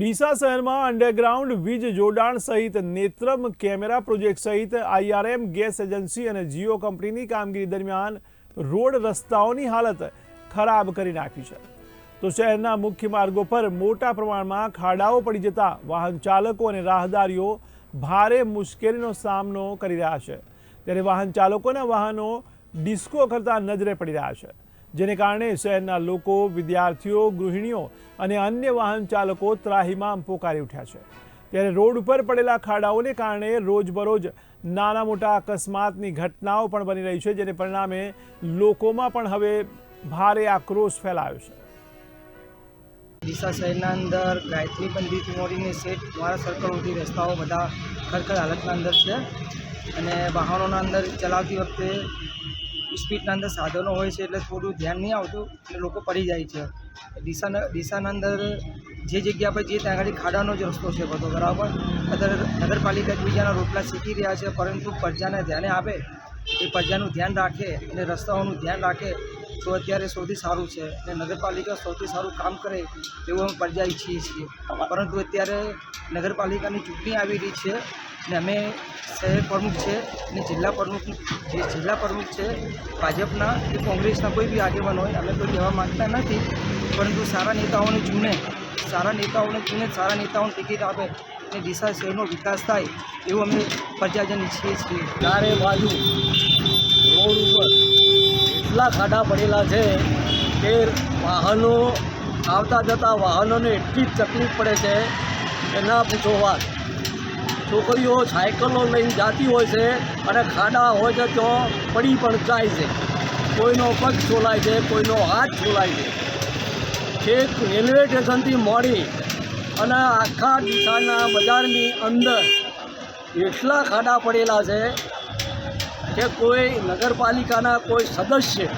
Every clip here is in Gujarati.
ડીસા શહેરમાં અંડરગ્રાઉન્ડ વીજ જોડાણ સહિત નેત્રમ કેમેરા પ્રોજેક્ટ સહિત આઈઆરએમ ગેસ એજન્સી અને જીઓ કંપનીની કામગીરી દરમિયાન રોડ રસ્તાઓની હાલત ખરાબ કરી નાખી છે. તો શહેરના મુખ્ય માર્ગો પર મોટા પ્રમાણમાં ખાડાઓ પડી જતા વાહન ચાલકો અને રાહદારીઓ ભારે મુશ્કેલીનો સામનો કરી રહ્યા છે. ત્યારે વાહન ચાલકોના વાહનો ડિસ્કો કરતા નજરે પડી રહ્યા છે. જેને કારણે શહેરના લોકો, વિદ્યાર્થીઓ, ગૃહિણીઓ અને અન્ય વાહન ચાલકો ત્રાહીમામ પોકારી ઉઠ્યા છે. ત્યારે રોડ ઉપર પડેલા ખાડાઓને કારણે રોજબરોજ નાના મોટા અકસ્માતની ઘટનાઓ પણ બની રહી છે, જેને પરિણામે લોકોમાં પણ હવે ભારે આક્રોશ ફેલાયો છે. ડીસા શહેરના અંદર ગાયત્રી બંદીથી મોડીને સેટ મારા સર્કલ સુધી રસ્તાઓ બધા ખરખર હાલતના અંદર છે અને વાહનોના અંદર ચલાવતી વખતે સ્પીડના અંદર સાધનો હોય છે એટલે થોડું ધ્યાન નહીં આવતું એટલે લોકો પડી જાય છે. ડીસાના ડીસાના અંદર જે જગ્યા પર જે ત્યાં આગળ ખાડાનો જ રસ્તો છે બધો, બરાબર? અત્યારે નગરપાલિકા એકબીજાના રોટલા શીખી રહ્યા છે, પરંતુ પ્રજાને ધ્યાને આપે, એ પ્રજાનું ધ્યાન રાખે અને રસ્તાઓનું ધ્યાન રાખે તો અત્યારે સૌથી સારું છે. અને નગરપાલિકા સૌથી સારું કામ કરે એવું અમે પ્રજા ઈચ્છીએ છીએ. પરંતુ અત્યારે નગરપાલિકાની ચૂંટણી આવી રહી છે અને અમે શહેર પ્રમુખ છે અને જિલ્લા પ્રમુખ, જે જિલ્લા પ્રમુખ છે, ભાજપના કે કોંગ્રેસના કોઈ બી આગેવાન હોય, અમે કોઈ કહેવા માગતા નથી. પરંતુ સારા નેતાઓને ચૂને, સારા નેતાઓને ચૂને, સારા નેતાઓને ટિકિટ આપે અને ડીસા શહેરનો વિકાસ થાય એવું અમે પ્રજાજન ઈચ્છીએ છીએ. ચારે બાજુ રોડ ઉપર એટલા ખાડા પડેલા છે કે વાહનો આવતા જતા વાહનોને એટલી તકલીફ પડે છે. કે ના પૂછો વાત. છોકરીઓ સાયકલો લઈને જાતી હોય છે અને ખાડા હોય છે, તો પડી પણ જાય છે. કોઈનો પગ છોલાય છે, કોઈનો હાથ છોલાય છે. છેક રેલવે સ્ટેશનથી મોડી અને આખા ડીસાના બજારની અંદર એટલા ખાડા પડેલા છે કે કોઈ નગરપાલિકાના કોઈ સદસ્ય,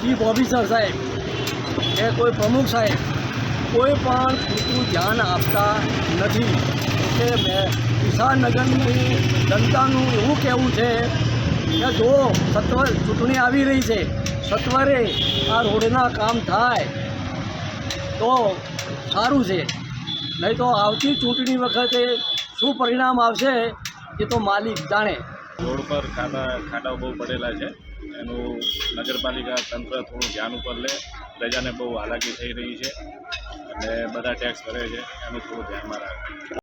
ચીફ ઓફિસર સાહેબ કે કોઈ પ્રમુખ સાહેબ કોઈ પણ પૂરતું ધ્યાન આપતા નથી. મેં વિશાળનગરની જનતાનું એવું કહેવું છે કે જો સત્વર ચૂંટણી આવી રહી છે, સત્વરે આ રોડના કામ થાય, તો સારું છે. નહીં તો આવતી ચૂંટણી વખતે શું પરિણામ આવશે એ તો માલિક જાણે. રોડ પર ખાડા ખાડા બહુ પડેલા છે. એનું નગરપાલિકા તંત્ર થોડું ધ્યાન ઉપર લે. પ્રજાને બહુ હાલાકી થઈ રહી છે. અને બધા ટેક્સ ભરે છે. એનું થોડું ધ્યાનમાં રાખે.